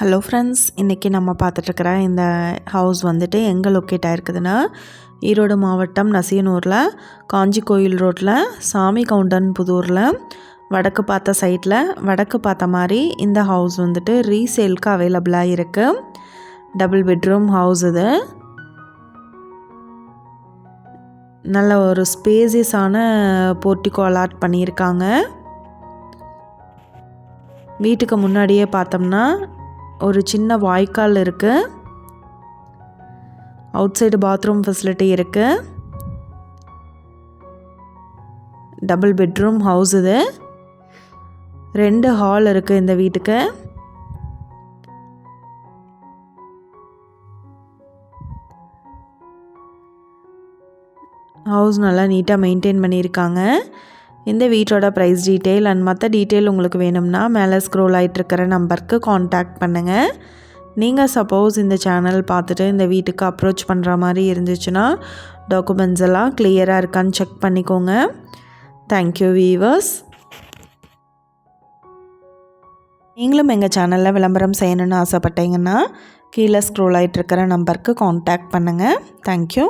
Hello friends இன்றைக்கி நம்ம பார்த்துட்ருக்குற இந்த ஹவுஸ் வந்துட்டு எங்கே லொக்கேட் ஆகிருக்குதுன்னா ஈரோடு மாவட்டம் நசியனூரில் காஞ்சி கோயில் ரோட்டில் சாமி கவுண்டன் புதூரில் வடக்கு பார்த்த சைட்டில் வடக்கு பார்த்த மாதிரி இந்த ஹவுஸ் வந்துட்டு ரீசேலுக்கு அவைலபிளாக இருக்குது டபுள் பெட்ரூம் ஹவுஸ் இது. நல்ல ஒரு ஸ்பேசியஸான போர்ட்டிகோ அலாட் பண்ணியிருக்காங்க. வீட்டுக்கு முன்னாடியே பார்த்தோம்னா ஒரு சின்ன வாய்க்கால் இருக்குது அவுட் சைடு பாத்ரூம் ஃபெசிலிட்டி இருக்குது டபுள் பெட்ரூம் ஹவுஸ் இது. ரெண்டு ஹால் இருக்குது இந்த வீட்டுக்கு. ஹவுஸ் நல்லா நீட்டாக மெயின்டைன் பண்ணியிருக்காங்க. இந்த வீட்டோட ப்ரைஸ் டீட்டெயில் அண்ட் மற்ற டீட்டெயில் உங்களுக்கு வேணும்னா மேலே ஸ்க்ரோல் ஆகிட்டுருக்கிற நம்பருக்கு காண்டாக்ட் பண்ணுங்கள் நீங்கள் சப்போஸ் இந்த சேனல் பார்த்துட்டு இந்த வீட்டுக்கு அப்ரோச் பண்ணுற மாதிரி இருந்துச்சுன்னா டாக்குமெண்ட்ஸ் எல்லாம் கிளியராக இருக்கான்னு செக் பண்ணிக்கோங்க. தேங்க்யூ வீவர்ஸ் நீங்களும் எங்கள் சேனலில் விளம்பரம் செய்யணுன்னு ஆசைப்பட்டீங்கன்னா கீழே ஸ்க்ரோல் ஆகிட்டுருக்கிற நம்பருக்கு காண்டாக்ட் பண்ணுங்கள் தேங்க்யூ